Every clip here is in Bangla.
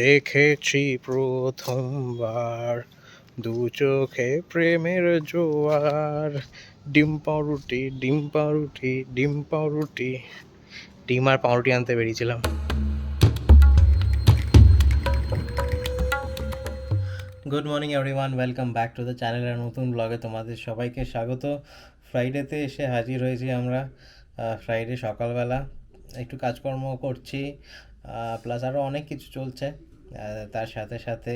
দেখেছি প্রথমবার। দু চোখে প্রেমের জোয়ার। ডিম পাউরুটি ডিম পাউরুটি ডিম পাউরুটি। ডিম আর পাউরুটি আনতে বেরিয়েছিলাম। Good morning everyone welcome back to the channel আর নতুন ব্লগে তোমাদের সবাইকে স্বাগত। ফ্রাইডেতে এসে হাজির হয়েছি আমরা। ফ্রাইডে সকালবেলা। একটু কাজকর্ম করছি। প্লাস আরও অনেক কিছু চলছে। তার সাথে সাথে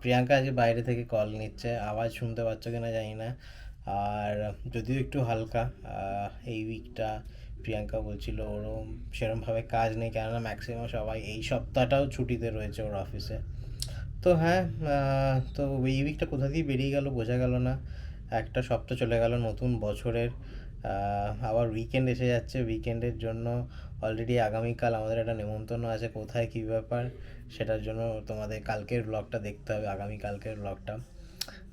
প্রিয়াঙ্কা আজ বাইরে থেকে কল নিচ্ছে, আওয়াজ শুনতে পাচ্ছ কিনা জানি না। আর যদিও একটু হালকা এই উইকটা প্রিয়াঙ্কা বলছিল ওরও সেরমভাবে কাজ নেই, কেননা ম্যাক্সিমাম সবাই এই সপ্তাহটাও ছুটিতে রয়েছে ওর অফিসে তো হ্যাঁ তো এই উইকটা কোথা দিয়ে বেরিয়ে গেল বোঝা গেল না। একটা সপ্তাহ চলে গেল নতুন বছরের। আবার উইকেন্ড এসে যাচ্ছে। উইকেন্ডের জন্য অলরেডি আগামীকাল আমাদের একটা নেমন্তন্ন আছে। কোথায়, কী ব্যাপার, সেটার জন্য তোমাদের কালকের ব্লগটা দেখতে হবে আগামী কালকের ব্লগটা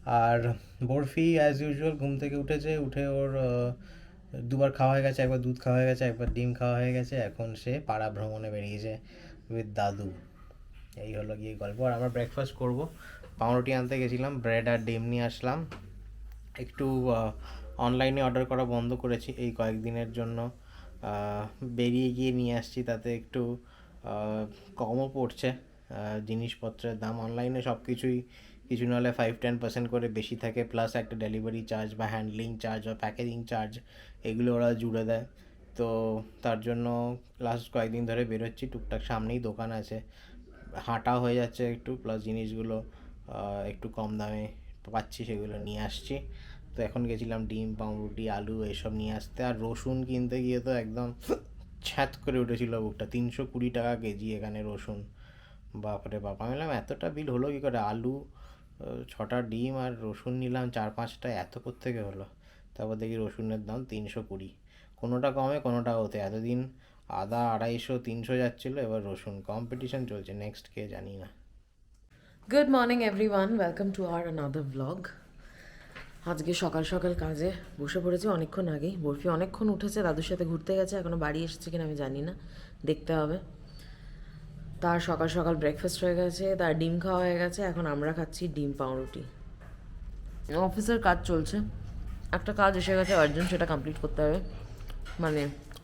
আর বরফি অ্যাজ ইউজুয়াল ঘুম থেকে উঠেছে, উঠে ওর দুবার খাওয়া হয়ে গেছে, একবার দুধ খাওয়া হয়ে গেছে, একবার ডিম খাওয়া হয়ে গেছে। এখন সে পাড়া ভ্রমণে বেরিয়েছে উইথ দাদু। এই হলো গিয়ে গল্প। আর আমরা ব্রেকফাস্ট করব। পাউরুটি আনতে গেছিলাম ব্রেড আর ডিম নিয়ে আসলাম। একটু অনলাইনে অর্ডার করা বন্ধ করেছি। এই কয়েকদিনের জন্য বেরিয়ে গিয়ে নিয়ে আসছি। তাতে একটু কমও পড়ছে। জিনিসপত্রের দাম অনলাইনে সব কিছুই কিছু নাহলে ফাইভ টেন পার্সেন্ট করে বেশি থাকে। প্লাস একটা ডেলিভারি চার্জ বা হ্যান্ডলিং চার্জ বা প্যাকেজিং চার্জ এগুলো ওরা জুড়ে দেয়। তো তার জন্য লাস্ট কয়েকদিন ধরে বেরোচ্ছি। টুকটাক সামনেই দোকান আছে। হাঁটা হয়ে যাচ্ছে একটু। প্লাস জিনিসগুলো একটু কম দামে পাচ্ছি, সেগুলো নিয়ে আসছি। তো এখন গেছিলাম ডিম, পাউরুটি, আলু এসব নিয়ে আসতে। আর রসুন কিনতে গিয়ে তো একদম ছ্যাত করে উঠেছিল বুকটা। তিনশো কুড়ি টাকা কেজি এখানে রসুন। বাপরে বাপ, আমি এতটা বিল হলো কী করে? আলু ছটা ডিম আর রসুন নিলাম, চার পাঁচটা, এত থেকে হলো? তারপর দেখি রসুনের দাম তিনশো কুড়ি। কোনোটা কমে, কোনোটা হতে এতদিন আদা আড়াইশো, তিনশো যাচ্ছিল, এবার রসুন কম্পিটিশন চলছে। নেক্সট কে জানি না। Good morning everyone welcome to R another blog আজকে সকাল সকাল কাজে বসে পড়েছি, অনেকক্ষণ আগেই। বরফি অনেকক্ষণ উঠেছে, দাদুর সাথে ঘুরতে গেছে এখনও বাড়ি এসেছে কিনা আমি জানি না, দেখতে হবে। তার সকাল সকাল ব্রেকফাস্ট হয়ে গেছে, তার ডিম খাওয়া হয়ে গেছে, এখন আমরা খাচ্ছি ডিম পাউরুটি। অফিসের কাজ চলছে, একটা কাজ এসে গেছে আর্জেন্ট সেটা কমপ্লিট করতে হবে। মানে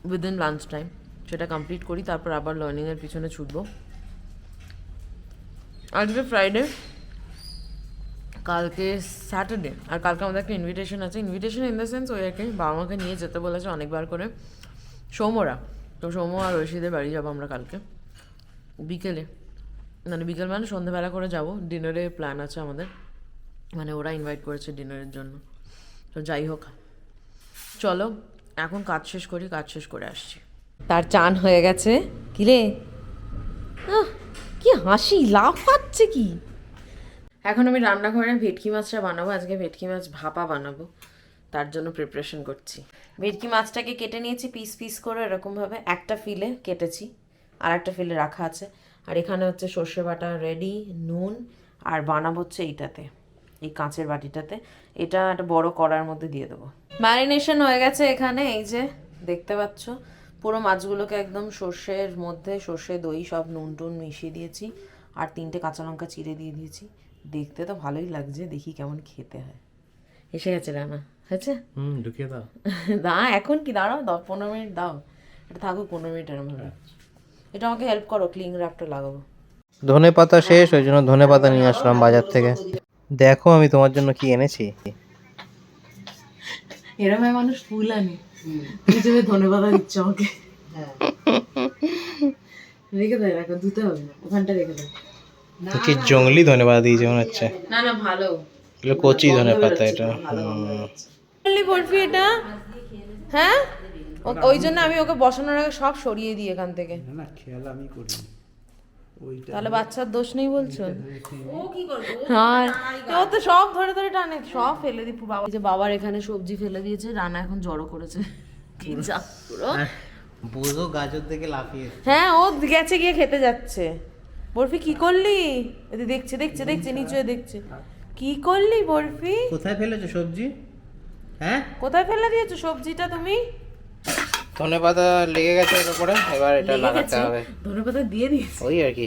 উইদিন লাঞ্চ টাইম সেটা কমপ্লিট করি, তারপর আবার লার্নিংয়ের পিছনে ছুটবো। আজকে ফ্রাইডে কালকে স্যাটারডে আর কালকে আমাদের একটা ইনভিটেশন আছে। ইনভিটেশন ইন দ্য সেন্স ওই আর কি বাবা মাকে নিয়ে যেতে বলেছে অনেকবার করে। সৌমরা তো সৌম আর ঐশীদের বাড়ি যাব আমরা কালকে। বিকেলে মানে বিকেল মানে সন্ধ্যেবেলা করে যাব। ডিনারে প্ল্যান আছে আমাদের। মানে ওরা ইনভাইট করেছে ডিনারের জন্য। তো যাই হোক, চলো, এখন কাজ শেষ করি, কাজ শেষ করে আসছি। তার চান হয়ে গেছে। কিরে কি হাসি লাভ পাচ্ছে কি? এখন আমি রান্নাঘরে ভেটকি মাছটা বানাবো, আজকে ভেটকি মাছ ভাপা বানাবো। তার জন্য প্রিপারেশন করছি। ভেটকি মাছটাকে কেটে নিয়েছি পিস পিস করে, এরকমভাবে একটা ফিলে কেটেছি আর একটা ফিলে রাখা আছে। আর এখানে হচ্ছে সর্ষে বাটা রেডি নুন, আর বানাবো হচ্ছে এইটাতে, এই কাঁচের বাটিটাতে। এটা একটা বড় কড়ার মধ্যে দিয়ে দেবো। ম্যারিনেশন হয়ে গেছে এখানে, এই যে দেখতে পাচ্ছ, পুরো মাছগুলোকে একদম সর্ষের মধ্যে, সর্ষে, দই, সব নুন টুন মিশিয়ে দিয়েছি, আর তিনটে কাঁচা লঙ্কা চিড়ে দিয়ে দিয়েছি। দেখতে তো ভালোই লাগছে দেখি কেমন খেতে হয়। এসে গেছে রান্না হয়েছে? হুম ঢুকিয়ে দাও। দা এখন কি? দাঁড়াও দাও পনেরো মিনিট দাও। এটা থাকুক পনেরো মিনিট এরম এটা আমাকে হেল্প করো ক্লিং র্যাপটা লাগাবো। ধনে পাতা শেষ ওই জন্য ধনে পাতা নিয়ে আসলাম বাজার থেকে। দেখো আমি তোমার জন্য কি এনেছি। এরম মানুষ ফুল আনি। তুমি যে ধন্যবাদ দিচ্ছ আমাকে। রেখে দেয় রাখো ধুতে হবে না ওখানটা রেখে দেয় কি জঙ্গলি ধনে পাতা দিয়েছে মনে হচ্ছে? না না ভালো। এগুলো কচি ধনে পাতা এটা। বললি বরফি এটা? হ্যাঁ? ওই জন্য আমি ওকে বসানোর আগে সব সরিয়ে দিই এখান থেকে। তাহলে বাচ্চার দোষ নেই বলছো? হ্যাঁ। ও তো সব ধরে ধরে টানে সব ফেলে দি বাবা যে বাবার এখানে সবজি ফেলে দিয়েছে রান্না এখন জড়ো করেছে। কি যা পুরো। বুঝো গাজর থেকে লাফিয়ে। হ্যাঁ ও গেছে গিয়ে খেতে যাচ্ছে। বরফি কি করলি? দেখছে দেখছে দেখছে নিচে দেখছে। কি করলি বরফি? কোথায় ফেলেছো সবজি? হ্যাঁ? কোথায় ফেলে দিয়েছ সবজিটা তুমি? ধনে পাতা লেগে গেছে এর উপরে এবার এটা লাগাতে হবে। ধনে পাতা দিয়ে দিয়েছি? ওই আর কি।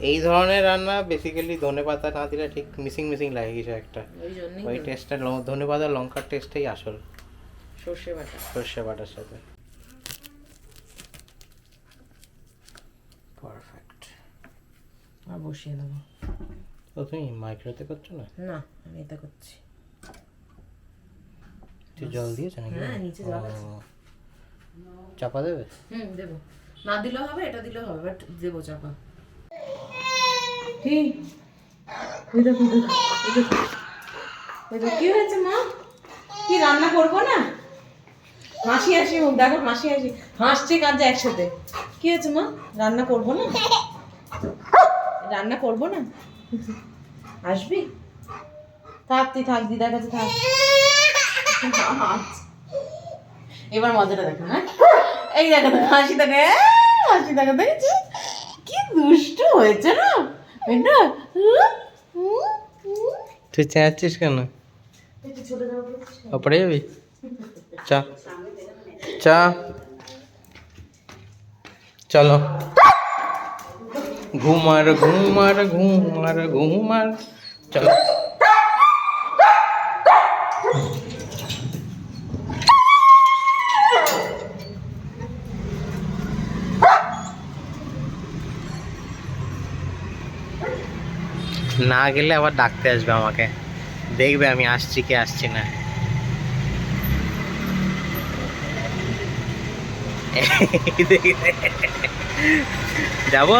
এই ধরনের রান্না বেসিক্যালি ধনে পাতা না দিলে ঠিক মিসিং মিসিং লাগে কিছু একটা। ওই ওই টেস্টটা ধনে পাতা লঙ্কার টেস্টটাই আসল। সর্ষে বাটা। সর্ষে বাটার সাথে। আর বসিয়ে দেবো। ও তুমি মাইক্রোতে করছ না? না আমি এটা করছি। তুই জল দিয়েছ নাকি? হ্যাঁ, নিচে জল ও। চাপা দেবে? হুম দেবো। না দিলেও হবে এটা দিলেও হবে বাট দেবো চাপা। কি? ওই দেখো ওই দেখো, কি হয়েছে মা? কি রান্না করব না? হাসি হাসি মুখ দেখো হাসি হাসি। হাসছে কাঁদছে একসাথে। কি হয়েছে মা? রান্না করব না? রান্না করব না? আসবি? থাক তুই থাক দিদার কাছে থাক। এবার মজাটা দেখো হ্যাঁ? এই দেখো, হাসি দেখে হাসি দেখো, দেখেছি? কি দুষ্টু হয়েছে না? তুই চেঁচাচ্ছিস কেন? ওপরে যাবি? চা। চা। চলো। ঘুমার ঘুমার ঘুমার ঘুমার। চলো। না গেলে আবার ডাকতে আসবে আমাকে। দেখবে আমি আসছি কি আসছি না। যাব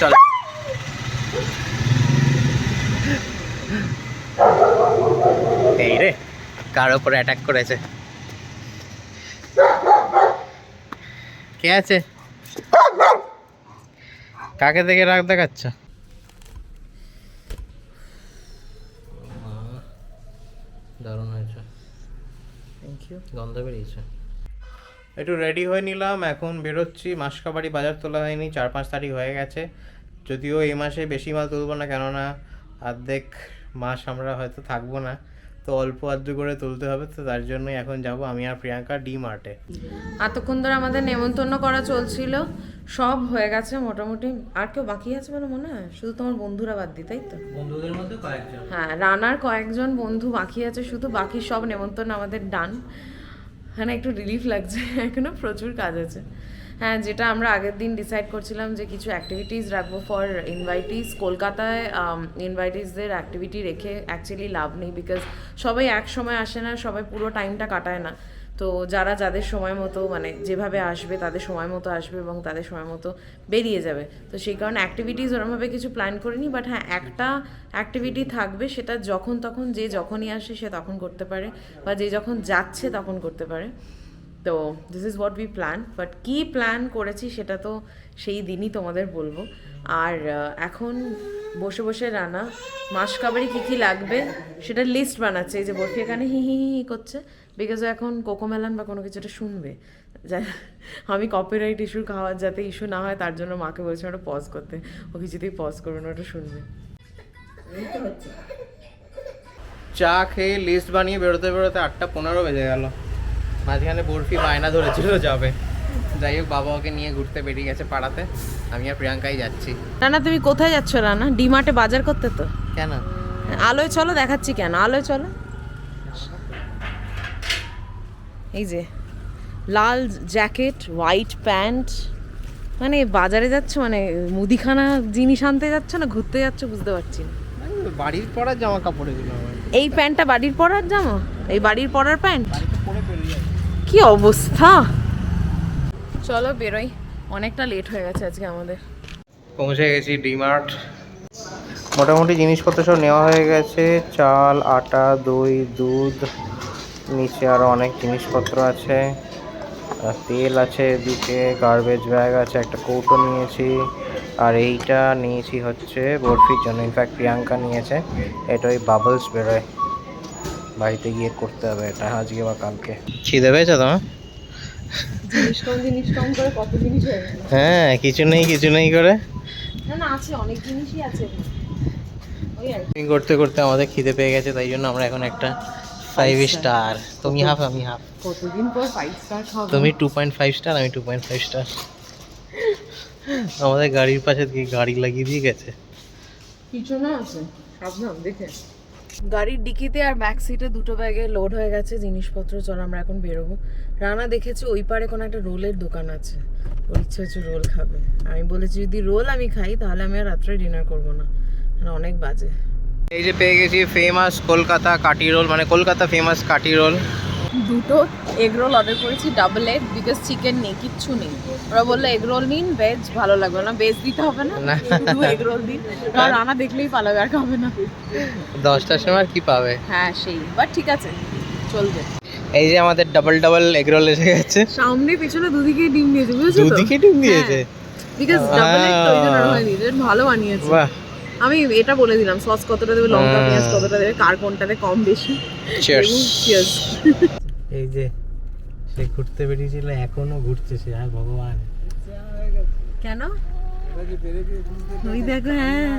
চল। এই রে কার উপরে অ্যাটাক করেছে? কে আছে? কাকে দেখে রাগ দেখাচ্ছ? দারুণ হয়েছে। থ্যাংক ইউ গন্ধ বেরিয়েছে। একটু রেডি হয়ে নিলাম এখন বেরোচ্ছি। মাসকাবাড়ি বাজার তোলা হয়নি চার পাঁচ তারিখ হয়ে গেছে। যদিও এই মাসে বেশি মাল তুলবো না কেননা অর্ধেক মাস আমরা হয়তো থাকব না। তো অল্প আধটু করে তুলতে হবে তো তার জন্যই এখন যাব আমি আর প্রিয়াঙ্কা ডি মার্টে এতক্ষণ ধরে আমাদের নেমন্তন্ন করা চলছিল সব হয়ে গেছে মোটামুটি। আর কেউ বাকি আছে বলে মনে হয়? শুধু তোমার বন্ধুরা বাদ দি তাই তো? বন্ধুদের মধ্যে কয়েকজন। হ্যাঁ রানার কয়েকজন বন্ধু বাকি আছে শুধু বাকি সব নেমন্তন্ন আমাদের ডান হ্যাঁ একটু রিলিফ লাগছে এখনও প্রচুর কাজ আছে। হ্যাঁ যেটা আমরা আগের দিন ডিসাইড করছিলাম যে কিছু অ্যাক্টিভিটিস রাখব ফর ইনভাইটিস কলকাতায় ইনভাইটিসদের অ্যাক্টিভিটি রেখে অ্যাকচুয়ালি লাভ নেই বিকজ সবাই এক সময় আসে না, সবাই পুরো টাইমটা কাটায় না। তো যারা যাদের সময় মতো মানে যেভাবে আসবে, তাদের সময় মতো আসবে এবং তাদের সময় মতো বেরিয়ে যাবে। তো সেই কারণে অ্যাক্টিভিটিস ওরমভাবে কিছু প্ল্যান করিনি বাট হ্যাঁ একটা অ্যাক্টিভিটি থাকবে, সেটা যখন তখন, যে যখনই আসে সে তখন করতে পারে বা যে যখন যাচ্ছে তখন করতে পারে। তো this is what we plan but key plan করেছি সেটা তো সেই দিনই তোমাদের বলব। আর এখন বসে বসে রানা মাসকাবারি কী কী লাগবে সেটা লিস্ট বানাচ্ছে। এই যে বরফি এখানে হি হি হি করছে বিকজ এখন কোকো কোকোমেলান বা কোনো কিছুটা শুনবে। আমি কপিরাইট ইস্যু খাওয়ার যাতে ইস্যু না হয়, তার জন্য মাকে বলছি ওটা পজ করতে। ও কিছুতেই পজ করবে না, ওটা শুনবে। চা খেয়ে লিস্ট বানিয়ে বেরোতে বেরোতে আটটা পনেরো বেজে গেল। মাঝখানে বরফি বায়না ধরেছিল যাবে। যাই হোক বাবা ওকে নিয়ে ঘুরতে বেরিয়ে গেছে পাড়াতে। আমি আর প্রিয়াঙ্কাই যাচ্ছি। রানা তুমি কোথায় যাচ্ছ রানা? ডিমার্টে বাজার করতে তো। কেন? আলোয় চলো দেখাচ্ছি কেন? আলোয় চলো। এই যে লাল জ্যাকেট হোয়াইট প্যান্ট। মানে বাজারে যাচ্ছ মানে মুদিখানা জিনিস আনতে যাচ্ছ না ঘুরতে যাচ্ছ বুঝতে পারছি না। বাড়ির পরার জামা কাপড় এগুলো এই প্যান্টটা বাড়ির পরার জামা? এই বাড়ির পরার প্যান্ট বাড়িতে পরে বেরিয়ে যাবে কি অবস্থা? চলো বেরোই। অনেকটা লেট হয়ে গেছে আজকে আমাদের। পৌঁছে গেছি ডিমার্ট মোটামুটি জিনিসপত্র সব নেওয়া হয়ে গেছে। চাল আটা দই দুধ নিচে আরও অনেক জিনিসপত্র আছে। আর তেল আছে এদিকে গার্বেজ ব্যাগ আছে একটা কৌটো নিয়েছি। আর এইটা নিয়েছি হচ্ছে বরফির জন্য। ইনফ্যাক্ট প্রিয়াঙ্কা নিয়েছে। এটা ওই বাবলস বেরোয়। বাড়িতে গিয়ে করতে হবে এটা আজকে বা কালকে। খিদে পেয়েছ তোমার? হয়ে হ্যাঁ কিছু নেই কিছু নেই করে। না না আছে অনেক জিনিসই আছে। ওই আর করতে করতে আমাদের খিদে পেয়ে গেছে তাই জন্য আমরা এখন একটা ফাইভ স্টার তুমি হাফ আমি হাফ কতদিন পর ফাইভ স্টার খাব তুমি টু পয়েন্ট ফাইভ স্টার আমি টু পয়েন্ট ফাইভ স্টার আমাদের গাড়ির পাশে গাড়ি লাগিয়ে দিয়ে গেছে? পিছনে আছে সাবধান দেখে। গাড়ির ডিকিতে আর ব্যাক সিটে দুটো ব্যাগে লোড হয়ে গেছে, জিনিসপত্র, চল আমরা এখন বেরোবো। রানা দেখেছে ওই পারে কোনো একটা রোলের দোকান আছে। ওর ইচ্ছে হচ্ছে রোল খাবে। আমি বলেছি, যদি রোল আমি খাই, তাহলে আমি আর রাত্রে ডিনার করব না। মানে অনেক বাজে। এই যে পেয়ে গেছি ফেমাস কলকাতা কাটি রোল মানে কলকাতা ফেমাস কাটি রোল দুটো এগ রোল অর্ডার করেছি ডাবল এগ বিকজ চিকেন নেই কিচ্ছু নেই। ওরা বলল এগ রোল নিন ভেজ ভালো লাগবে না ভেজ দিতে হবে না এগ রোল দিন। কারণ রানা দেখলেই পালাবে আর খাবে না। দশটার সময় কি পাবে? হ্যাঁ সেই। বাট ঠিক আছে চলবে। এই যে আমাদের ডাবল ডাবল এগ রোল এসে গেছে। সামনে পিছনে দুদিকে ডিম দিয়েছে বুঝেছ দুদিকে ডিম দিয়েছে? বিকজ ডাবল এগ তো ওই জন্য আর হয়নি ভালো বানিয়েছে। বাহ। আমি এটা বলে দিলাম সস কতটা দেবে লঙ্কা হ্যাঁ। পেঁয়াজ কতটা দেবে কার কোনটাতে কম বেশি। এই যে সে ঘুরতে বেরিয়েছিল এখনও ঘুরছে সে আর ভগবান। কেন? ওই দেখো হ্যাঁ।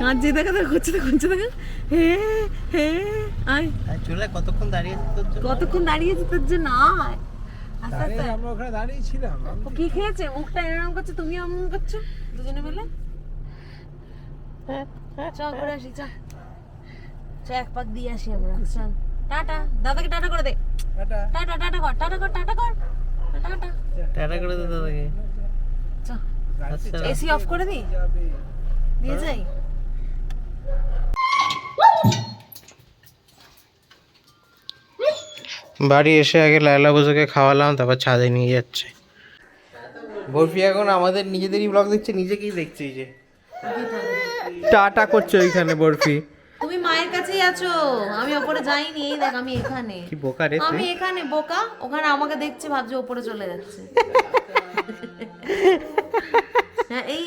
কাঁদছে দেখো দেখো করছে দেখো করছে দেখো। হ্যাঁ হ্যাঁ আয়। চলে কতক্ষণ দাঁড়িয়ে তোর জন্য? কতক্ষণ দাঁড়িয়েছে তোর জন্য? আয়। আমরা ওখানে দাঁড়িয়ে ছিলাম ও কি খেয়েছে? মুখটা এরকম করছে তুমি এমন করছ? দুজনে মিলে? চ করে আসি চ চ এক পাক দিয়ে আসি আমরা চল। টাটা দাদাকে টাটা করে দে। টাটা। টাটা টাটা কর টাটা কর টাটা কর। Tata tata. করে দে দাদাকে। আচ্ছা। এসি অফ করে দি দিয়ে যাই? বাড়ি এসে আগে লায়লা বসুকে খাওয়ালাম তারপর ছাদে নিয়ে যাচ্ছে। বরফি এখন আমাদের নিজেদেরই ব্লগ দেখছে নিজেকেই দেখছে এই যে। টাটা করছে ওইখানে বরফি। আছো? আমি ওপরে যাইনি এই দেখ আমি এখানে। কি বোকা রে আমি এখানে বোকা ওখানে আমাকে দেখছে ভাবছে ওপরে চলে যাচ্ছে। হ্যাঁ এই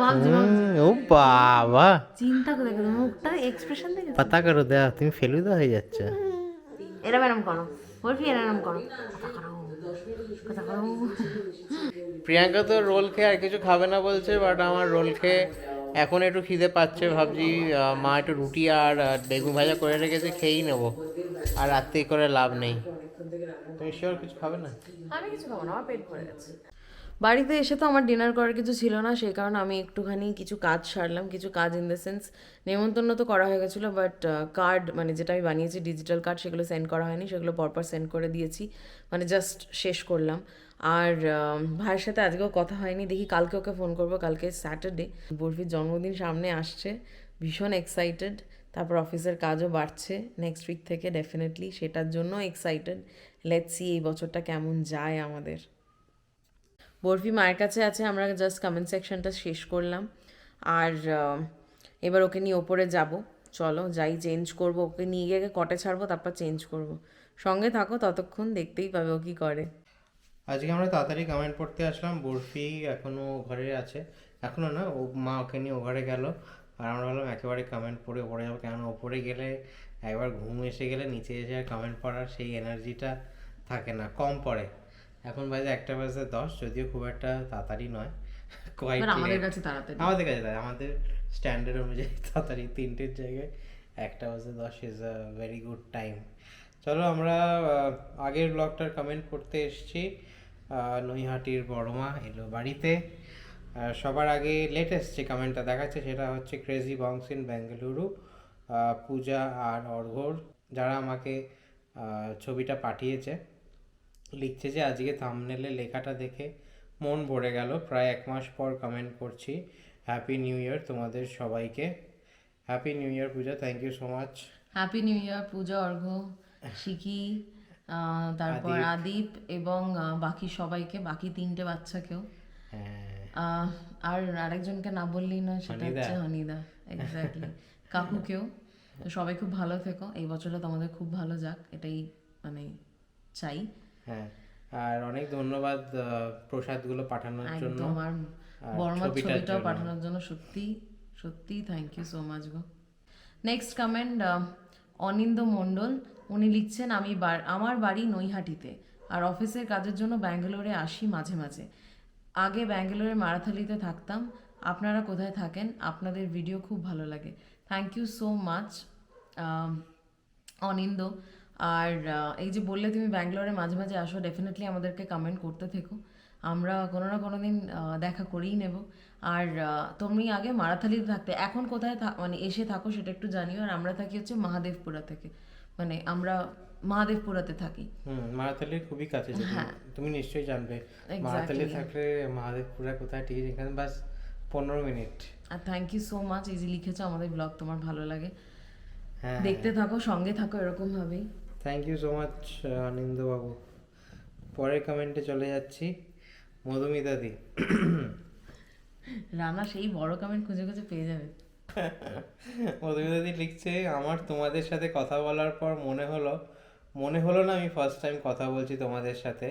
ভাবছি ভাবছি। ও বাবা। চিন্তা করে দেখো মুখটা এক্সপ্রেশন দেখে পাতা করো দেয়া তুমি ফেলুদা হয়ে যাচ্ছে। এরম এরম করো। বলবি এরম করো। কথা করো প্রিয়াঙ্কা তো রোল খেয়ে আর কিছু খাবে না বলছে বাট আমার রোল খেয়ে এখন একটু খিদে পাচ্ছে, ভাবছি মা একটু রুটি আর বেগুন ভাজা করে রেখেছে, খেয়েই নেব। আর রাত্রি করে লাভ নেই। তুমি কিছু খাবে না? আমি কিছু খাব না, আমার পেট ভরে গেছে। বাড়িতে এসে তো আমার ডিনার করার কিছু ছিল না, সেই কারণে আমি একটুখানি কিছু কাজ সারলাম, কিছু কাজ ইন দ্য সেন্স নেমন্তন্ন তো করা হয়ে গেছিল বাট কার্ড মানে যেটা আমি বানিয়েছি ডিজিটাল কার্ড সেগুলো সেন্ড করা হয়নি, সেগুলো পরপর সেন্ড করে দিয়েছি মানে জাস্ট শেষ করলাম। আর ভাইয়ের সাথে আজকেও কথা হয়নি, দেখি কালকে ওকে ফোন করব, কালকে স্যাটারডে বরফির জন্মদিন সামনে আসছে, ভীষণ এক্সাইটেড তারপর অফিসের কাজও বাড়ছে নেক্সট উইক থেকে ডেফিনেটলি সেটার জন্য এক্সাইটেড লেটস সি এই বছরটা কেমন যায় আমাদের। বরফি মায়ের কাছে আছে, আমরা জাস্ট কমেন্ট সেকশনটা শেষ করলাম। আর এবার ওকে নিয়ে ওপরে যাব। চলো, যাই চেঞ্জ করব। ওকে নিয়ে গিয়ে কটে ছাড়বো, তারপর চেঞ্জ করব। সঙ্গে থাকো, ততক্ষণ দেখতেই পাবে ও কী করে। আজকে আমরা তাড়াতাড়ি কমেন্ট পড়তে আসলাম। বরফি এখনও ঘরে আছে। এখনও না, ও মা ওকে নিয়ে ও ঘরে গেল। আর আমরা ভাবলাম একেবারে কমেন্ট পড়ে ওপরে যাব। কেন ওপরে গেলে একবার ঘুম এসে গেলে নিচে এসে আর কমেন্ট পড়ার সেই এনার্জিটা থাকে না, কম পড়ে। এখন বাজে একটা বাজে দশ যদিও খুব একটা তাড়াতাড়ি নয়। এবার আমাদের কাছে তাড়াতাড়ি। আমাদের কাছে তাই আমাদের স্ট্যান্ডার্ড অনুযায়ী তাড়াতাড়ি তিনটের জায়গায় একটা বাজে দশ is a very good time চলো আমরা আগের ব্লগটার কমেন্ট করতে এসেছি। নৈহাটির বড়মা এলো বাড়িতে। সবার আগে লেটেস্ট যে কমেন্টটা দেখাচ্ছে সেটা হচ্ছে crazy bongs in Bengaluru Puja আর অর্ঘর যারা আমাকে ছবিটা পাঠিয়েছে। লিখছে যে আজকে থামনেলে লেখাটা দেখে মন ভরে গেল। প্রায় এক মাস পর কমেন্ট করছি। হ্যাপি নিউ ইয়ার তোমাদের সবাইকে। Happy new year Puja thank you so much happy new year Puja Argha Shikhi তারপর আদিপ এবং বাকি সবাইকে বাকি তিনটে বাচ্চাকেও। হ্যাঁ। আর আরেকজনকে না বললেই না সেটা। হচ্ছে হনিদা। এক্স্যাক্টলি কাকুকেও। তো সবাই খুব ভালো থেকো। এই বছরটা তোমাদের খুব ভালো যাক এটাই মানে চাই। হ্যাঁ আর অনেক ধন্যবাদ আহ, প্রসাদগুলো পাঠানোর জন্য আর বর্মার ছবিটাও পাঠানোর জন্য সত্যি সত্যি thank you so much go. Next comment Anindya Mondal উনি লিখছেন আমি আমার বাড়ি নৈহাটিতে আর অফিসের কাজের জন্য ব্যাঙ্গালোরে আসি মাঝে মাঝে। আগে ব্যাঙ্গালোরে মারাথালিতে থাকতাম আপনারা কোথায় থাকেন? আপনাদের ভিডিও খুব ভালো লাগে। Thank you so much Anindya আর এই যে বললে তুমি ব্যাঙ্গালোরে মাঝে মাঝে আসো ডেফিনেটলি আমাদেরকে কমেন্ট করতে থেকো। আমরা কোনো না কোনো দিন দেখা করেই নেব। আর তুমি আগে মারাথালিতে থাকতে এখন কোথায় মানে এসে থাকো সেটা একটু জানিও। আর আমরা থাকি হচ্ছে মহাদেবপুরা থেকে। মানে আমরা মহাদেবপুরাতে থাকি। হুম মারাতালির খুবই কাছে যদি তুমি নিশ্চয়ই জানবে। মারাতালি থাকলে মহাদেবপুরা কোথায় ঠিক এখানে বাস পনেরো মিনিট। আর থ্যাংক ইউ সো মাচ এই যে লিখেছো আমাদের ব্লগ তোমার ভালো লাগে। হ্যাঁ। দেখতে থাকো সঙ্গে থাকো এরকম ভাবেই। থ্যাংক ইউ সো মাচ আনন্দবাবু পরের কমেন্টে চলে যাচ্ছি। মধুমিতাদি রানা সেই বড় কমেন্ট খুঁজে খুঁজে পেয়ে যাবে। মধুমিতাদি লিখছে আমার তোমাদের সাথে কথা বলার পর মনে হলো মনে হলো না আমি ফার্স্ট টাইম কথা বলছি তোমাদের সাথে।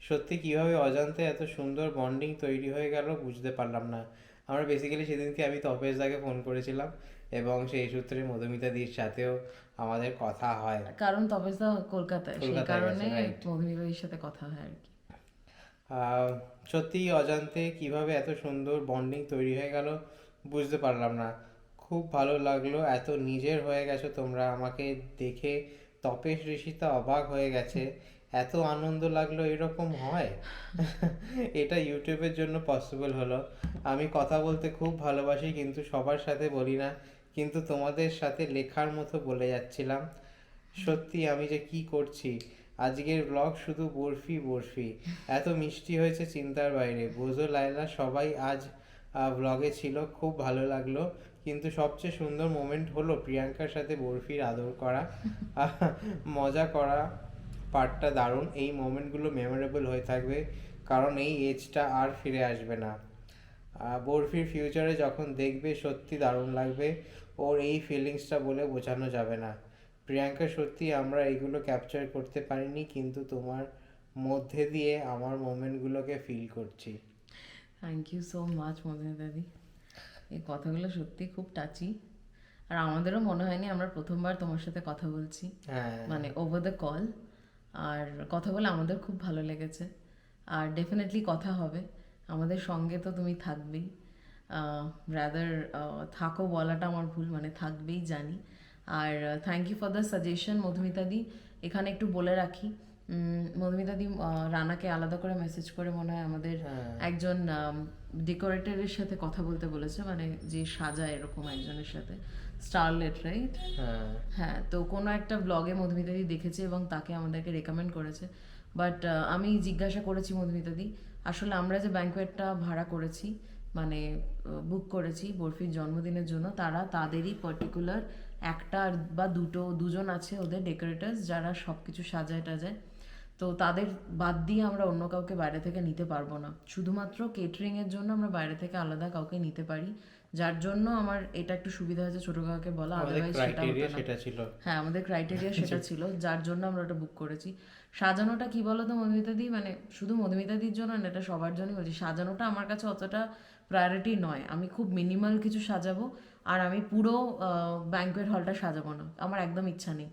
সত্যি কীভাবে অজান্তে এত সুন্দর বন্ডিং তৈরি হয়ে গেল বুঝতে পারলাম না। আমরা বেসিক্যালি সেদিনকে আমি তপেশ দাকে ফোন করেছিলাম এবং সেই সূত্রে মধুমিতাদির সাথেও আমাদের কথা হয়। কারণ তপেশ দা কলকাতায় সেই কারণে right. সাথে কথা হয় আর কি। সত্যি অজান্তে কীভাবে এত সুন্দর বন্ডিং তৈরি হয়ে গেল বুঝতে পারলাম না। খুব ভালো লাগল এত নিজের হয়ে গেছো তোমরা আমাকে দেখে তপেশ ঋষিতা অবাক হয়ে গেছে। এত আনন্দ লাগল এরকম হয়? এটা ইউটিউবের জন্য পসিবল হলো। আমি কথা বলতে খুব ভালোবাসি কিন্তু সবার সাথে বলি না। কিন্তু তোমাদের সাথে লেখার মতো বলে যাচ্ছিলাম। সত্যি আমি যে কি করছি? আজকের ব্লগ শুধু বরফি বরফি। এত মিষ্টি হয়েছে চিন্তার বাইরে। বোঝো লাইলা সবাই আজ ব্লগে ছিল। খুব ভালো লাগল। কিন্তু সবচেয়ে সুন্দর মোমেন্ট হলো প্রিয়াঙ্কার সাথে বরফির আদর করা। মজা করা পার্টটা দারুণ। এই মোমেন্টগুলো মেমোরেবল হয়ে থাকবে। কারণ এই এজটা আর ফিরে আসবে না। বরফির ফিউচারে যখন দেখবে সত্যি দারুণ লাগবে। ওর এই ফিলিংসটা বলে বোঝানো যাবে না। প্রিয়াঙ্কা সত্যি আমরা এইগুলো ক্যাপচার করতে পারিনি কিন্তু তোমার মধ্যে দিয়ে আমার মোমেন্টগুলোকে ফিল করছি। থ্যাংক ইউ সো মাচ দাদি। এই কথাগুলো সত্যি খুব টাচি আর আমাদেরও মনে হয়নি আমরা প্রথমবার তোমার সাথে কথা বলছি। হ্যাঁ। মানে ওভার দ্য কল আর কথা বলে আমাদের খুব ভালো লেগেছে। আর ডেফিনেটলি কথা হবে। আমাদের সঙ্গে তো তুমি থাকবেই। রাদার থাকো বলাটা আমার ভুল মানে থাকবেই জানি। আর thank you for the suggestion মধুমিতাদি এখানে একটু বলে রাখি মধুমিতাদি রানাকে আলাদা করে মেসেজ করে মনে হয় আমাদের একজন ডেকোরেটরের সাথে কথা বলতে বলেছে মানে যে সাজায় এরকম একজনের সাথে। স্টারলেট রাইট হ্যাঁ। হ্যাঁ তো কোনো একটা ব্লগে মধুমিতাদি দেখেছে এবং তাকে আমাদেরকে রেকমেন্ড করেছে। বাট আমি জিজ্ঞাসা করেছি মধুমিতাদি আসলে আমরা যে ব্যাঙ্কোয়েটটা ভাড়া করেছি মানে বুক করেছি বরফির জন্মদিনের জন্য। তারা তাদেরই পার্টিকুলার একটা বা দুটো দুজন আছে ওদের ডেকোরেটার্স যারা সব কিছু সাজায় টাজায়। তো তাদের বাদ দিয়ে আমরা অন্য কাউকে বাইরে থেকে নিতে পারব না। শুধুমাত্র কেটারিংয়ের জন্য আমরা বাইরে থেকে আলাদা কাউকে নিতে পারি যার জন্য আমার এটা একটু সুবিধা হয়েছে ছোটো কাউকে বলা আদারওয়াইজ সেটা ছিল। হ্যাঁ আমাদের ক্রাইটেরিয়া সেটা ছিল যার জন্য আমরা ওটা বুক করেছি। সাজানোটা কি বলো তো মধুমিতাদি মানে শুধু মধুমিতাদির জন্য না এটা সবার জন্যই বলছি। সাজানোটা আমার কাছে অতটা প্রায়োরিটি নয়। আমি খুব মিনিমাল কিছু সাজাবো আর আমি পুরো ব্যাঙ্কোয়েট হলটা সাজাবো না। আমার একদম ইচ্ছা নেই।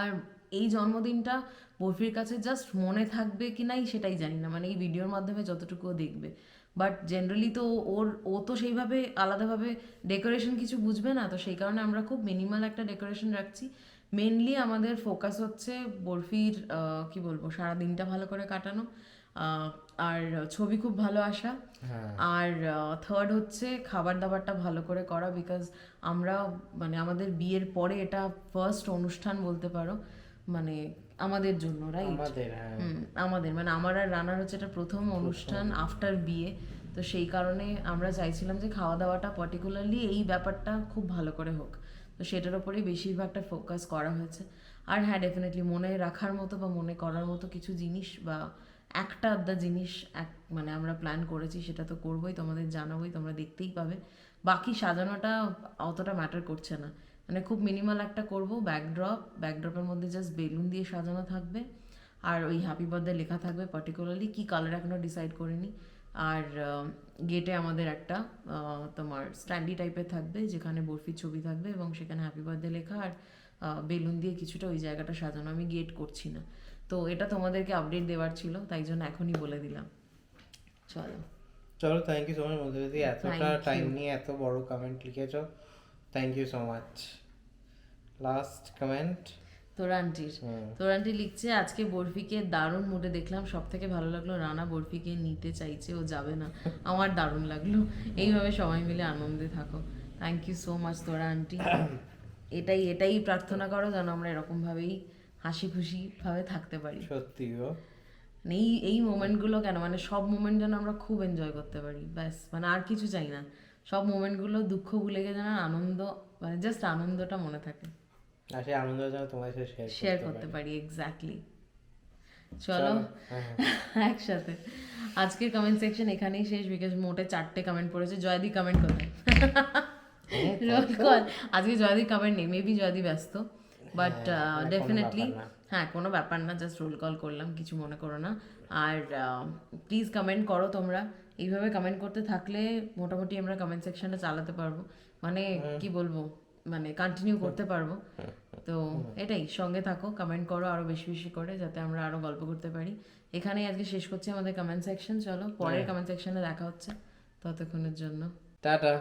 আর এই জন্মদিনটা বরফির কাছে জাস্ট মনে থাকবে কি নাই সেটাই জানি না। মানে এই ভিডিওর মাধ্যমে যতটুকু ও দেখবে। বাট জেনারেলি তো ওর, ও তো সেইভাবে আলাদাভাবে ডেকোরেশন কিছু বুঝবে না। তো সেই কারণে আমরা খুব মিনিমাল একটা ডেকোরেশন রাখছি। মেনলি আমাদের ফোকাস হচ্ছে বরফির কি বলব সারা দিনটা ভালো করে কাটানো। আর ছবি খুব ভালো আসা। হ্যাঁ। আর থার্ড হচ্ছে খাবার দাবারটা ভালো করে করা বিকজ আমরা মানে আমাদের বিয়ের পরে এটা ফার্স্ট অনুষ্ঠান বলতে পারো মানে আমাদের জন্য রাইট আমাদের হ্যাঁ। আমাদের মানে আমার আর রানার হচ্ছে এটা প্রথম অনুষ্ঠান আফটার বিয়ে তো সেই কারণে আমরা চাইছিলাম যে খাওয়া দাওয়াটা পার্টিকুলারলি এই ব্যাপারটা খুব ভালো করে হোক তো সেটার উপরেই বেশিরভাগটা ফোকাস করা হয়েছে। আর হ্যাঁ ডেফিনেটলি মনে রাখার মতো বা মনে করার মতো কিছু জিনিস বা একটা আধা জিনিস এক মানে আমরা প্ল্যান করেছি, সেটা তো করবোই, তোমাদের জানাবোই, তোমরা দেখতেই পাবে। বাকি সাজানোটা অতটা ম্যাটার করছে না। মানে খুব মিনিমাল একটা করব ব্যাকড্রপ ব্যাকড্রপের মধ্যে জাস্ট বেলুন দিয়ে সাজানো থাকবে, আর ওই হ্যাপি বার্থডে লেখা থাকবে পার্টিকুলারলি কি কালার এখনও ডিসাইড করিনি। আর গেটে আমাদের একটা তোমার স্ট্যান্ডি টাইপের থাকবে, যেখানে বরফির ছবি থাকবে এবং সেখানে হ্যাপি বার্থডে লেখা আর বেলুন দিয়ে কিছুটা ওই জায়গাটা সাজানো। আমি গেট করছি না। তো এটা তোমাদেরকে আপডেট দেওয়ার ছিল তাই জন্য এখনই বলে দিলাম। চলো। চলো থ্যাংক ইউ সো মাচ মধুমিতাদি এতটা টাইম নিয়ে এত বড় কমেন্ট লিখেছো। Thank you so much last comment তোর আন্টি লিখছে আজকে বরফিকে দারুণ মুডে দেখলাম। সব থেকে ভালো লাগল রানা বরফিকে নিতে চাইছে ও যাবে না। আমার দারুণ লাগল। এইভাবে সবাই মিলে আনন্দে থাকো। থ্যাংক ইউ সো মাচ তোরা আন্টি এটাই এটাই প্রার্থনা করো যেন আমরা এরকম ভাবেই হাসি খুশি ভাবে থাকতে পারি। সত্যি গো মানে এই এই মোমেন্টগুলো কেন? মানে সব মোমেন্ট যেন আমরা খুব এনজয় করতে পারি। ব্যাস মানে আর কিছু চাই না। সব মোমেন্টগুলো দুঃখ ভুলে গিয়ে যেন আনন্দ মানে জাস্ট আনন্দটা মনে থাকে। আর সেই আনন্দ যেন তোমার সাথে শেয়ার করতে পারি। এক্স্যাক্টলি চলো একসাথে। আজকের কমেন্ট সেকশন এখানেই শেষ বিকজ মোটে চারটে কমেন্ট পড়েছে। জয়দি কমেন্ট কোথায় আজকে জয়দি কমেন্ট নেই মেবি জয়দি ব্যস্ত। বাট ডেফিনেটলি হ্যাঁ কোনো ব্যাপার না জাস্ট রোল কল করলাম কিছু মনে করো না। আর প্লিজ কমেন্ট করো তোমরা। এইভাবে কমেন্ট করতে থাকলে মোটামুটি আমরা কমেন্ট সেকশনটা চালাতে পারব। মানে কি বলব? মানে কন্টিনিউ করতে পারব। তো এটাই সঙ্গে থাকো কমেন্ট করো আরও বেশি বেশি করে যাতে আমরা আরও গল্প করতে পারি। এখানেই আজকে শেষ করছি আমাদের কমেন্ট সেকশন চলো পরের কমেন্ট সেকশনে দেখা হচ্ছে। ততক্ষণের জন্য। টাটা।